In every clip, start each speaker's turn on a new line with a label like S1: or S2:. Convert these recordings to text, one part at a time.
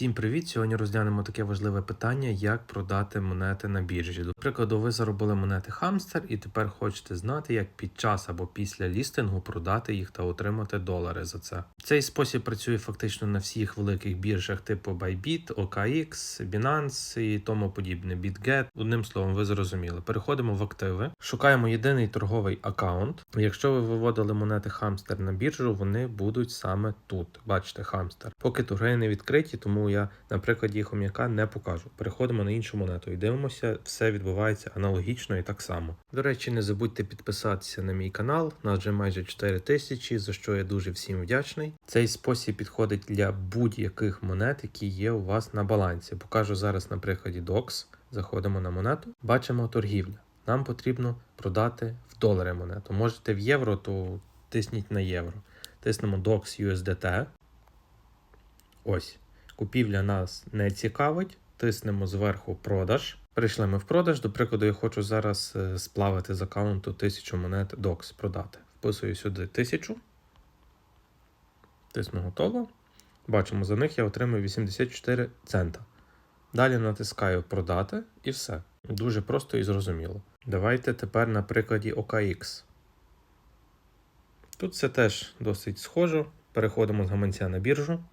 S1: Всім привіт! Сьогодні розглянемо таке важливе питання, як продати монети на біржі. До прикладу, ви заробили монети Хамстер і тепер хочете знати, як під час або після лістингу продати їх та отримати долари за це. Цей спосіб працює фактично на всіх великих біржах типу Bybit, OKX, Binance і тому подібне. BitGet. Одним словом, ви зрозуміли. Переходимо в активи, шукаємо єдиний торговий аккаунт. Якщо ви виводили монети Хамстер на біржу, вони будуть саме тут. Бачите, Хамстер. Поки торги не відкриті, тому я на прикладі хом'яка не покажу. Переходимо на іншу монету і дивимося, все відбувається аналогічно і так само. До речі, не забудьте підписатися на мій канал, нас вже майже 4 тисячі, за що я дуже всім вдячний. Цей спосіб підходить для будь-яких монет, які є у вас на балансі. Покажу зараз на прикладі DOX. Заходимо на монету, бачимо торгівля. Нам потрібно продати в долари монету. Можете в євро, то тисніть на євро. Тиснемо DOX USDT. Ось. Купівля нас не цікавить. Тиснемо зверху продаж. Перейшли ми в продаж. До прикладу, я хочу зараз е, сплавити з аккаунту 1000 монет DOX продати. Вписую сюди 1000. Тисну готово. Бачимо, за них я отримую 84 цента. Далі натискаю продати і все. Дуже просто і зрозуміло. Давайте тепер на прикладі OKX. Тут все теж досить схоже. Переходимо з гаманця на біржу.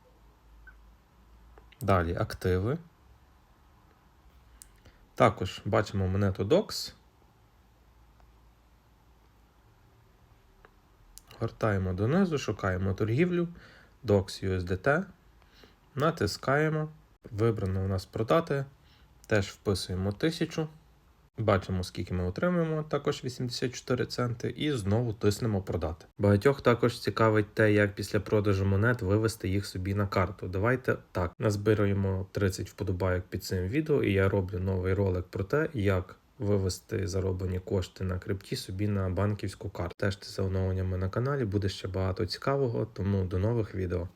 S1: Далі активи. Також бачимо монету DOX. Гортаємо донизу, шукаємо торгівлю. DOX USDT. Натискаємо. Вибрано у нас продати. Теж вписуємо 1000. Бачимо, скільки ми отримуємо, також 84 центи, і знову тиснемо продати. Багатьох також цікавить те, як після продажу монет вивести їх собі на карту. Давайте так, назбираємо 30 вподобайок під цим відео, і я роблю новий ролик про те, як вивести зароблені кошти на крипті собі на банківську карту. Стежте за оновленнями на каналі, буде ще багато цікавого, тому до нових відео.